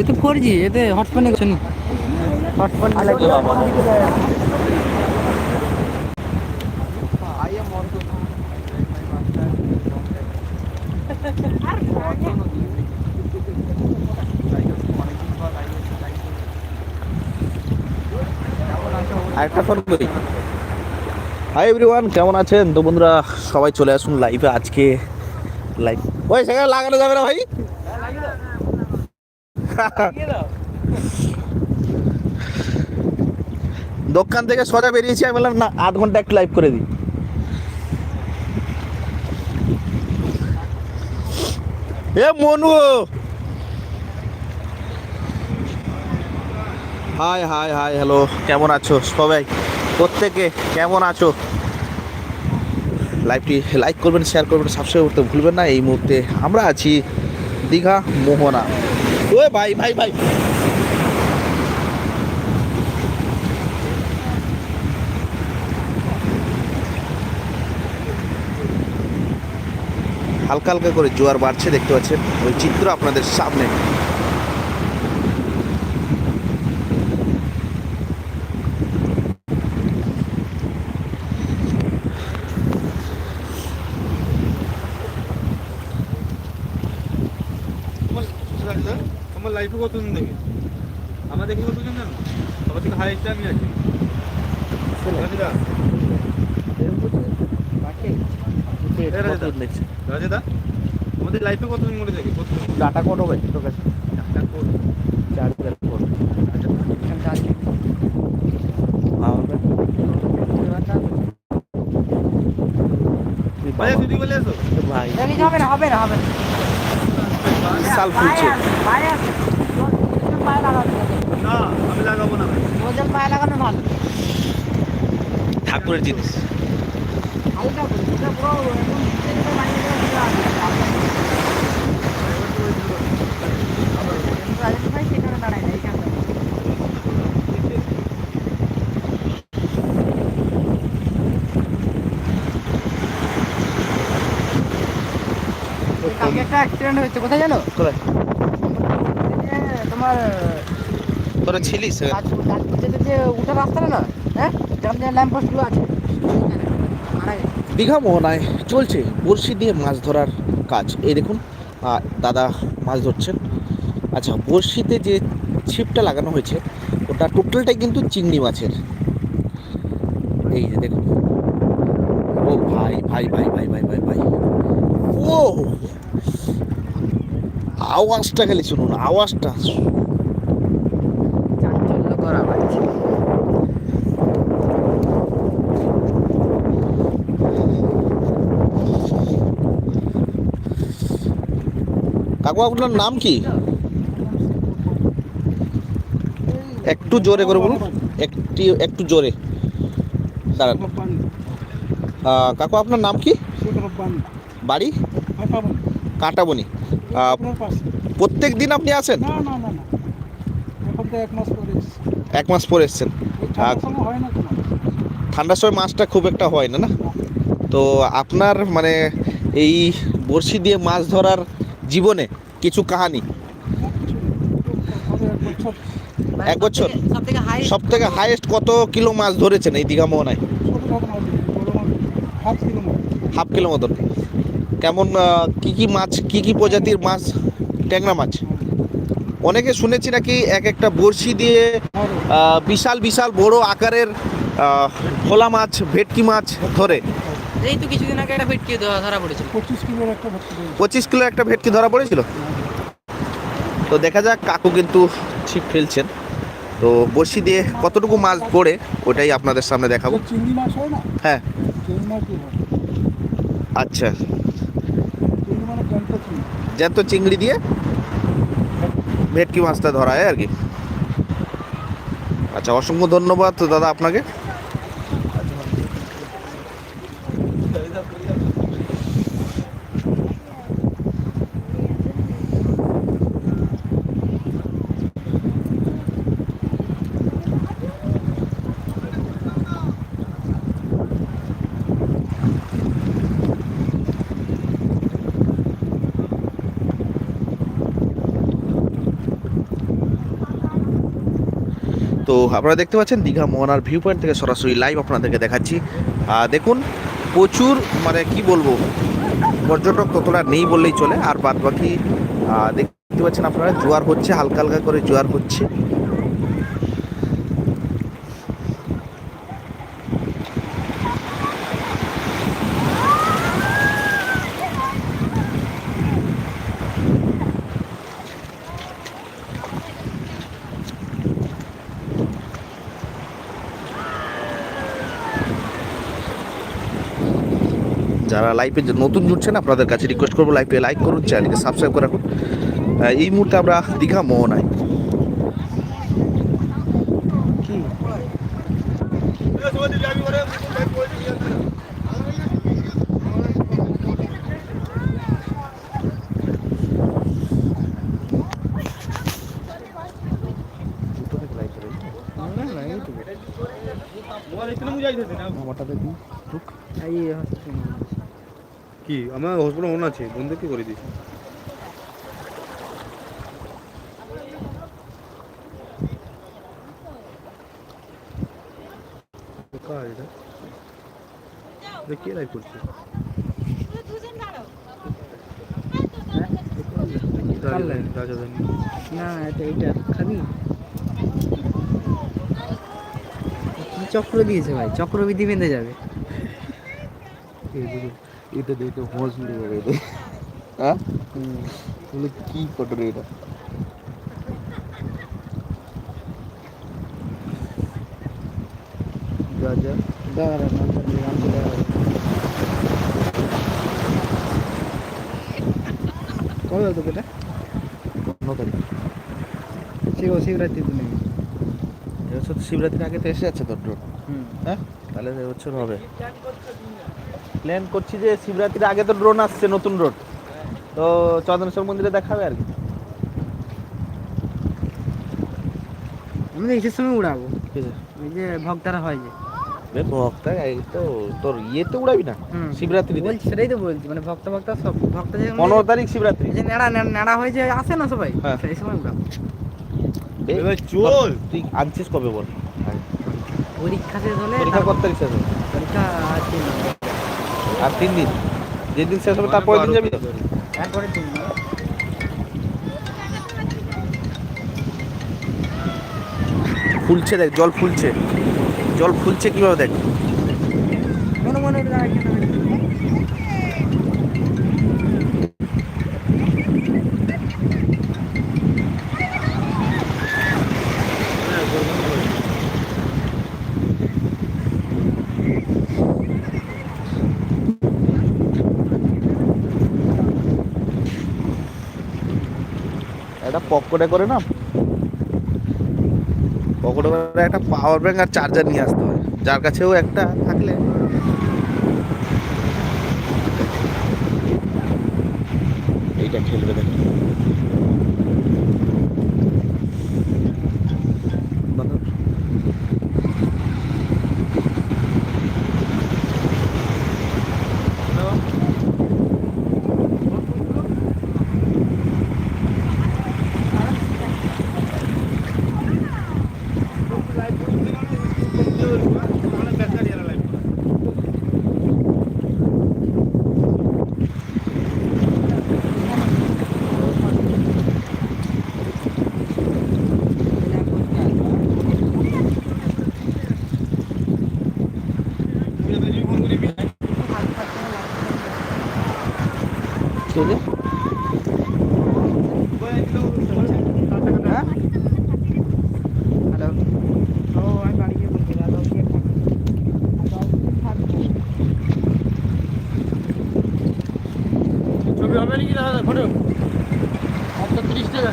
এতে four G এতে কিছু নেই হটস্পট আরেকটা ফোন করি হাই এভরিওয়ান কেমন আছেন? তো বন্ধুরা সবাই চলে আসুন লাইভে আজকে। লাইভ ওই সেখানে লাগানো যাবে না ভাই? দোকান থেকে সোজা বেরিয়েছি, আমি বললাম, না, আধ ঘণ্টা একটু লাইভ করে দিই। এ Manu! Hi hi hi hello কেমন আছো সবাই? প্রত্যেকে কেমন আছো? লাইভটি লাইক করবেন শেয়ার করবেন সাবস্ক্রাইব করতে ভুলবেন না। এই মুহূর্তে আমরা আছি দীঘা মোহনা। ওই ভাই ভাই ভাই। হালকা হালকা করে জোয়ার বাড়ছে, দেখতে পাচ্ছেন। ওই চিত্র আপনাদের সামনে। লাইফে কতদিন দেখে? আমার দেখে কতদিন জানো সবার থেকে হাইস্টে আমি আছি। রাজেদা? রাজেদা? আমাদের লাইফে কতদিন মরে দেখে কতদিন ডাটা কোড হবে তোর কাছে একটা কোড। চার হাজার কোড। এসো ভাই। হবে না হবে না হবে না। সাল ফুলছে। পায়ে আছে। না আমি লাগাবো না ওজন পায়ে লাগানো ভালো ঠাকুরের জিনিস। হালকা কালকে একটা অ্যাক্সিডেন্ট হয়েছে কোথায় জানো? তোমার তোরা ছিলিস? কাজ- কাজপুর যেতে যে উঠার রাস্তাটা না হ্যাঁ? যেমন যে ল্যাম্প পোস্টগুলো আছে দীঘা মোহনায় চলছে। বড়শি দিয়ে মাছ ধরার কাজ। এই দেখুন দাদা মাছ ধরছেন। আচ্ছা বড়শিতে যে ছিপটা লাগানো হয়েছে ওটা টোটালটাই কিন্তু চিংড়ি মাছের। এই যে দেখুন। ও ভাই ভাই ভাই ভাই ভাই ভাই ভাই। ও আওয়াজটা খালি শুনুন আওয়াজটা চাঞ্চল্য করা বাড়ছে আপনার নাম কি? একটু জোরে করে বলুন। একটি, একটু জোরে। দাঁড়ান। কাকু, আপনার নাম কি? বাড়ি? কাঁটাবনি। প্রত্যেক দিন আপনি আসেন? এক মাস পরে এসছেন। ঠান্ডার সময় মাছটা খুব একটা হয় না না? তো আপনার মানে এই বড়শি দিয়ে মাছ ধরার জীবনে কিছু কাহানি? এক বছর। সব থেকে হাইয়েস্ট কত? কিলো মাছ ধরেছেন এই দীঘা মোহনায়? হাফ কিলো মতন। কেমন কি কি মাছ কি কি প্রজাতির মাছ? ট্যাংরা মাছ? অনেকে শুনেছি নাকি এক একটা বড়শি দিয়ে বিশাল বিশাল বড় আকারের ভোলা মাছ ভেটকি মাছ ধরে। এই তো কিছুদিন আগে একটা ভেটকি ধরা ধরা পড়েছিল। পঁচিশ কিলোর একটা করি পঁচিশ কিলো একটা ভেটকি ধরা পড়েছিল? তো দেখা যাক কাকু কিন্তু ছিপ ফেলছেন। তো বড়শি দিয়ে কতটুকু মাছ পড়ে ওটাই আপনাদের সামনে দেখাবো। চিংড়ি মাছ হয় না? হ্যাঁ। চিংড়ি মাছ কি হয়। আচ্ছা। চিংড়ি মানে জ্যান্ত চিংড়ি। চিংড়ি দিয়ে ভেটকি মাছটা ধরা হয় আর কি। আচ্ছা অসংখ্য ধন্যবাদ তো দাদা আপনাকে। তো আপনারা দেখতে পাচ্ছেন দীঘা মোহনার ভিউ পয়েন্ট থেকে সরাসরি লাইভ আপনাদেরকে দেখাচ্ছি। দেখুন, প্রচুর মানে কি বলব, পর্যটক ততটা নেই বললেই চলে। আর বাদ বাকি দেখতে পাচ্ছেন আপনারা, জোয়ার হচ্ছে, হালকা হালকা করে জোয়ার হচ্ছে। যারা লাইভে নতুন জুটছেন আপনাদের কাছে রিকোয়েস্ট করব লাইভে লাইক করুন চ্যানেলকে সাবস্ক্রাইব করে রাখুন। এই মুহূর্তে আমরা দীঘা মোহনায়। আমারটা দেখি ঢুক। এই হচ্ছে। কি? আমার হসপিটাল মনে আছে? বন্ধু কি করে দিস কার এটা? কে লাইভ করছে? না এটা এটা খাবি কি চক্র দিয়েছে ভাই? চক্রবৃদ্ধি বেঁধে যাবে। এটা দেখতে হসপিটাল হবে এটা হ্যাঁ বলে কি ফটো রে এটা যা যা দাঁড়া নামটা দিয়ে নামটা দাঁড়া কবে হতো এটা ন তারিখ শিব শিবরাত্রির দিনে এবছর তো শিবরাত্রির আগে তো এসে যাচ্ছে তোর ড্রোন হুম হ্যাঁ তাহলে এবছর হবে প্ল্যান করছি যে শিবরাত্রির আগে তো ড্রোন আসছে নতুন ড্রোন তো চন্দনেশ্বর মন্দিরে দেখাবে আর কি। আমি তো ইসের সময় উড়াবো। ওই যে ভক্তারা হয় যে। ভক্তা এই তো তোর ইয়েতে উড়াবি না? শিবরাত্রি বলছি সেটাই তো বলছি মানে ভক্ত ভক্ত সব ভক্ত যে পনেরো তারিখ শিবরাত্রি। যে নেড়া নেড়া- হয়ে যে আসে না সবাই হ্যাঁ। সেই সময় উড়াবো। চল। তুই আনছিস কবে বল? পরীক্ষা শেষ হলে পরীক্ষা কত তারিখ শেষ হবে? পরীক্ষা। আর তিন দিন। যেদিন শেষ হবে তারপরে দিন যাবি দিন। ফুলছে দেখ জল ফুলছে। জল ফুলছে কীভাবে দেখ? মনে মনে এটা দাঁড়ায় কেন? একটা পকেটে করে না? পকেটে করে একটা পাওয়ার ব্যাংক আর চার্জার নিয়ে আসতে হয়। যার কাছেও একটা থাকলে। এইটা খেলবে দেখ বাঁধো। কে রে? হ্যাঁ? হ্যালো ও আমি বাড়ি গিয়ে বলছি দাদা ওকে ছবি হবে নাকি দাদা ফটো আপনার তিরিশ টাকা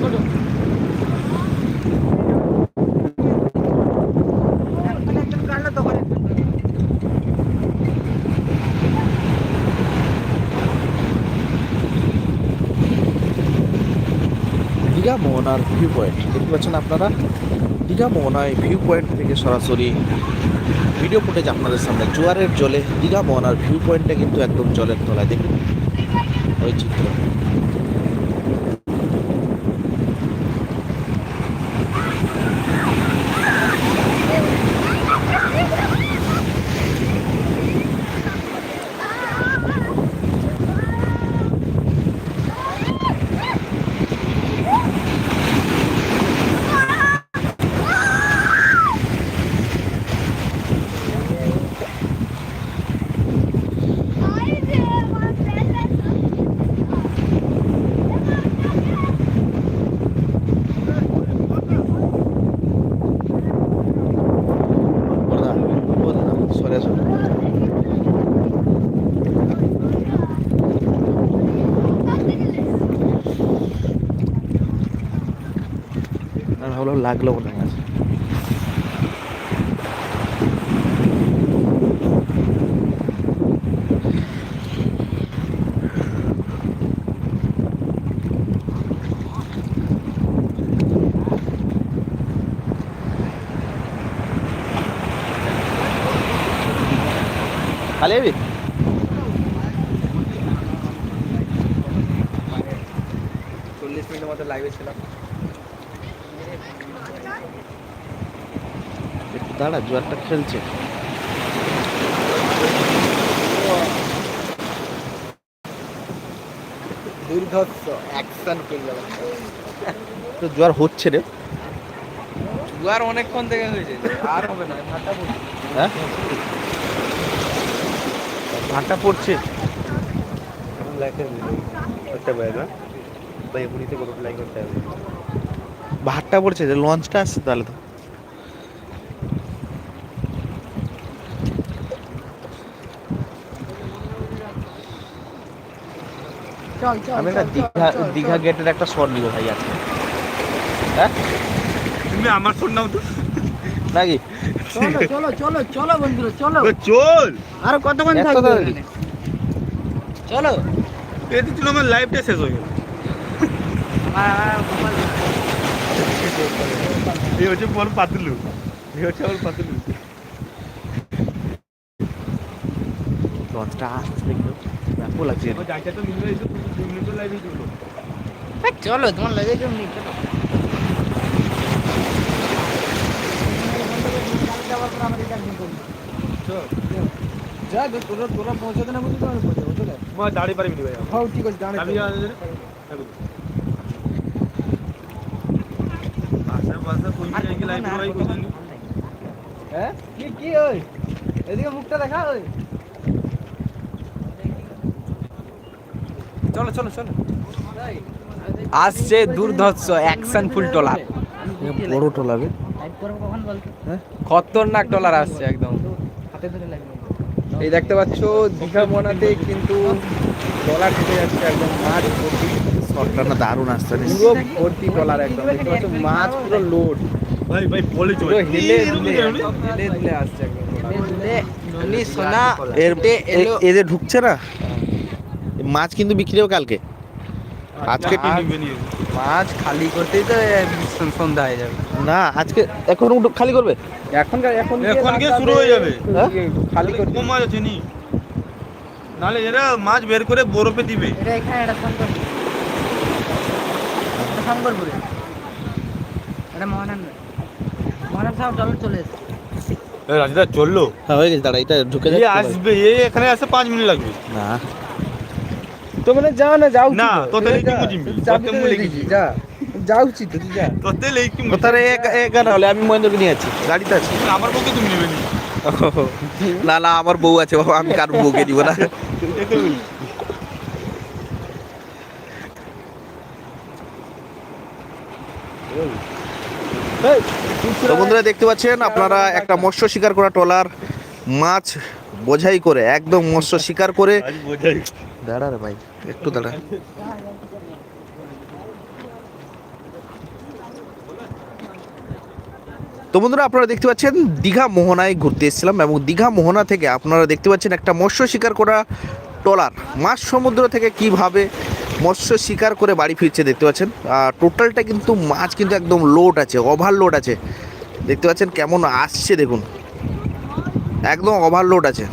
ফটো একজন কাটলো তখন একজন কাটলো। দীঘা, মোহনার ভিউ পয়েন্ট দেখতে পাচ্ছেন আপনারা? দীঘা মোহনায় ভিউ পয়েন্ট থেকে সরাসরি ভিডিও ফুটেজ আপনাদের সামনে জোয়ারের জলে, দীঘা, মোহনার ভিউ পয়েন্টটা কিন্তু একদম জলের তলায়। দেখুন, ওই চিত্র। ভালো লাগল মনে হয় খালি যাবি চল্লিশ মিনিটের মতো লাইভে ছিলাম একটু দাঁড়া জোয়ারটা খেলছে। তো জোয়ার হচ্ছে রে। জুয়ার অনেকক্ষণ থেকে হয়েছে আর হবে না ভাটা পড়ছে। হ্যাঁ? ভাটা পড়ছে। ভাই এমনিতে কোনো প্লাই করতে হবে ভাটটা পড়ছে যে লঞ্চটা আসছে তাহলে তো। আমি একটা চল, দীঘা চল, চল, দীঘা গেটের একটা শট নিব ভাই আজকে। হ্যাঁ? তুমি আমার ফোন নাও তো। নাকি? চলো চলো চলো চলো বন্ধুরা চলো। চল। আর কতক্ষণ এত থাকবে? চলো। এতে ছিল আমার লাইভটা শেষ হয়ে গেল। এই হচ্ছে বল পাতলু। এই হচ্ছে আমার পাতলু। লঞ্চটা আসছে দেখো দিল এই চলো তোমার লাগে কেমনি চলো যা তোরা তোরা পৌঁছাতে না বুঝি তোমার পৌঁছাবো চলে দাঁড়ি পারিবি ভাই হও ঠিক আছে ভাই কই দিন হ্যাঁ? কি কি ওই? এদিকে মুখটা দেখা ওই? চলো চলো চলো আসছে দুর্ধর্ষ অ্যাকশন ফুল টলার বড় বলতো খতরনাক টলার আসছে একদম হাতে ধরে লাগবে এই দেখতে পাচ্ছ দীঘা মনাতে কিন্তু টলার ঢুকে যাচ্ছে একদম মাছ ভর্তি শটটা না দারুণ আসছে পুরো ভর্তি টলার একদম দেখতে পাচ্ছ মাছ পুরো লোড ভাই ভাই বলে পুরো হেলে দুলে হেলে দুলে আসছে একদম এদের ঢুকছে না মাছ কিন্তু বিক্রি হবে কালকে। আজকে মাছ খালি করতেই তো সন্ধ্যা হয়ে যাবে। না আজকে এখন উঠো- খালি করবে? এখনকার এখন এখন গিয়ে শুরু হয়ে যাবে। হ্যাঁ? খালি করতে কম মাছ আছে নি। নাহলে এরা মাছ বের করে বরফে দিবে। এটা এখানে এটা শঙ্কর এটা শঙ্করপুরে এটা মহানান মহানান সাহেব জল চলে এসেছে। রাজদা চলল। হ্যাঁ হয়ে গেছে দাঁড়া এটা ঢুকে আসবে এখানে আসতে পাঁচ মিনিট লাগবে। না। তো মানে যা না যাও না যা উচিত তুই যা তোতে লেখি কোথায় এখানে হলে আমি মহেন্দ্রকে নিয়ে আছি গাড়িতে আছি আমার পক্ষে তুমি নেবে নি না না আমার বউ আছে বাবা আমি কার বউকে দিব না তো বন্ধুরা দেখতে পাচ্ছেন আপনারা একটা মৎস্য শিকার করা ট্রলার মাছ বোঝাই করে একদম মৎস্য শিকার করে। দাঁড়া রে ভাই একটু দাঁড়া। তো বন্ধুরা আপনারা দেখতে পাচ্ছেন দীঘা মোহনায় ঘুরতে এসেছিলাম এবং দীঘা মোহনা থেকে আপনারা দেখতে পাচ্ছেন একটা মৎস্য শিকার করা ট্রলার। মাছ সমুদ্র থেকে কীভাবে মৎস্য শিকার করে বাড়ি ফিরছে দেখতে পাচ্ছেন। টোটালটা কিন্তু মাছ কিন্তু একদম লোড আছে ওভারলোড আছে। দেখতে পাচ্ছেন কেমন আসছে দেখুন। একদম ওভারলোড আছে।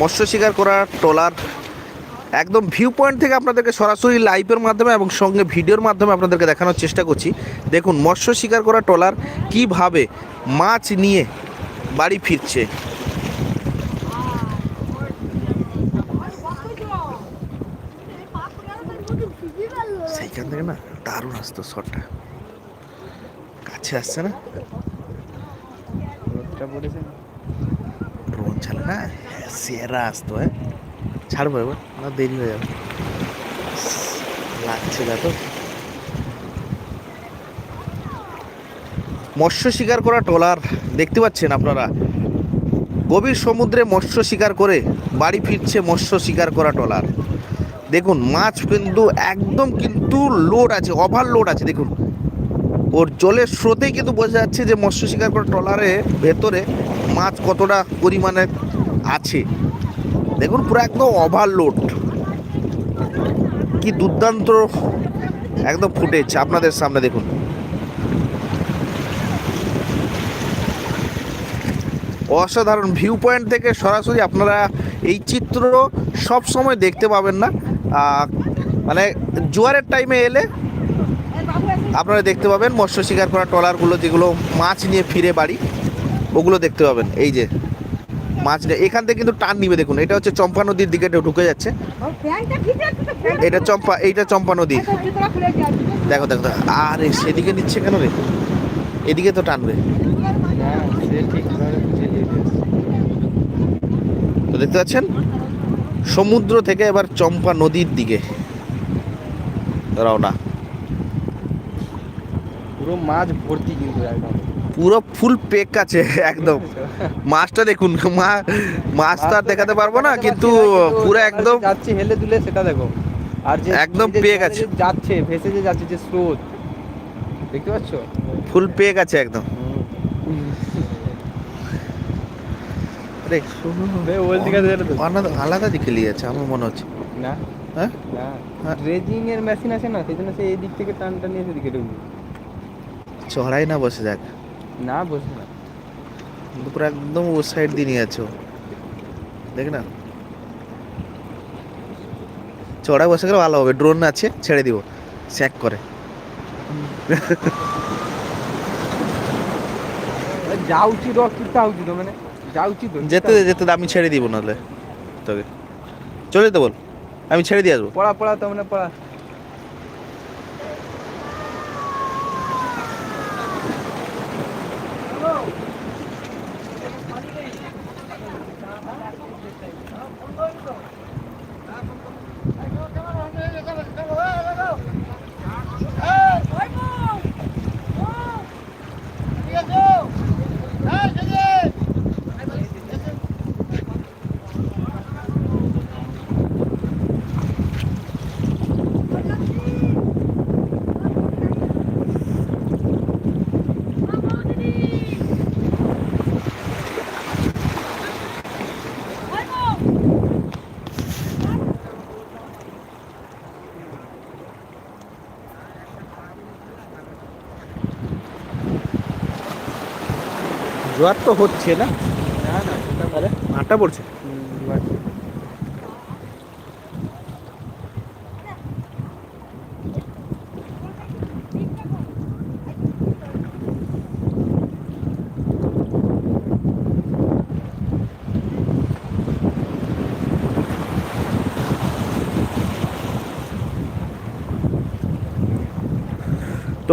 মৎস্য শিকার করা, ট্রলার, একদম ভিউ পয়েন্ট থেকে আপনাদেরকে সরাসরি লাইভের মাধ্যমে এবং সঙ্গে ভিডিওর মাধ্যমে আপনাদেরকে দেখানোর চেষ্টা করছি। দেখুন, মৎস্য শিকার করা, ট্রলার কীভাবে মাছ নিয়ে বাড়ি ফিরছে। সেইখান থেকে না দারুণ আসতো শটটা। কাছে আসছে না? রোদটা পড়েছে ড্রোন ছাড়ে না? সেরা আসতো হ্যাঁ? ছাড়বো এবার, না দেরি হয়ে যাবে। লাগছে তো। মৎস্য শিকার করা ট্রলার, দেখতে পাচ্ছেন আপনারা? গভীর সমুদ্রে মৎস্য শিকার করে বাড়ি ফিরছে মৎস্য শিকার করা ট্রলার। দেখুন, মাছ কিন্তু একদম কিন্তু লোড আছে ওভারলোড আছে, দেখুন। ওর জলের স্রোতেই কিন্তু বোঝা যাচ্ছে যে মৎস্য শিকার করা ট্রলারে ভেতরে মাছ কতটা পরিমাণে আছে। দেখুন, পুরো একদম ওভারলোড কি দুর্দান্ত একদম ফুটেজ আপনাদের সামনে দেখুন। অসাধারণ ভিউ পয়েন্ট থেকে সরাসরি আপনারা এই চিত্র সব সময় দেখতে পাবেন না। মানে জোয়ারের টাইমে এলে আপনারা দেখতে পাবেন মৎস্য শিকার করা ট্রলারগুলো যেগুলো মাছ নিয়ে ফিরে বাড়ি, ওগুলো দেখতে পাবেন। এই যে মাছ এখান থেকে কিন্তু টান নিবে দেখুন, এটা হচ্ছে চম্পা নদীর দিকে ঢুকে যাচ্ছে। এটা চম্পা, এইটা চম্পা নদী। দেখো দেখো, আরে সেদিকে নিচ্ছে কেন রে? এদিকে তো টানবে। তো দেখতে পাচ্ছেন, সমুদ্র থেকে এবার চম্পা নদীর দিকে রওনা। পুরো মাছ ভর্তি কিন্তু একদম পুরো ফুল পেক আছে একদম। মাছটা দেখুন মা মাছ তো আর দেখাতে পারব না কিন্তু পুরো একদম যাচ্ছে হেলে দুলে সেটা দেখো। আর যে একদম গেছে। যে যাচ্ছে ভেসে যে যাচ্ছে যে স্রোত দেখতে পাচ্ছ? ফুল পেক আছে একদম। আলাদা আলাদা দিকে নিয়ে যাচ্ছে আমার মনে হচ্ছে। না। হ্যাঁ? না। হ্যাঁ। ড্রেজিং এর মেশিন আছে না সেই জন্য সে এই দিক থেকে টান টান নিয়ে সেদিকে ঢুকবে। চড়াই না বসে যাক। না বসে না পুরো একদম ও সাইড দিয়ে নিয়ে ও। দেখ না। চড়াই বসে গেলে ভালো হবে। ড্রোন আছে ছেড়ে দিব। স্যাক করে। যা উচিত ও কি তা উচিত মানে যা উচিত যেতে যেতে আমি ছেড়ে দিব নাহলে। তোকে। চলে যেতে বল। আমি ছেড়ে দিয়ে আসব। পড়া পড়া তো মানে পড়া। জোয়ার তো হচ্ছে না। না না তাহলে আটটা পড়ছে।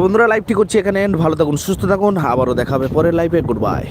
তো বন্ধুরা লাইভটি করছি এখানে। ভালো থাকুন, সুস্থ থাকুন। আবারও দেখাবে পরের লাইভে গুড বাই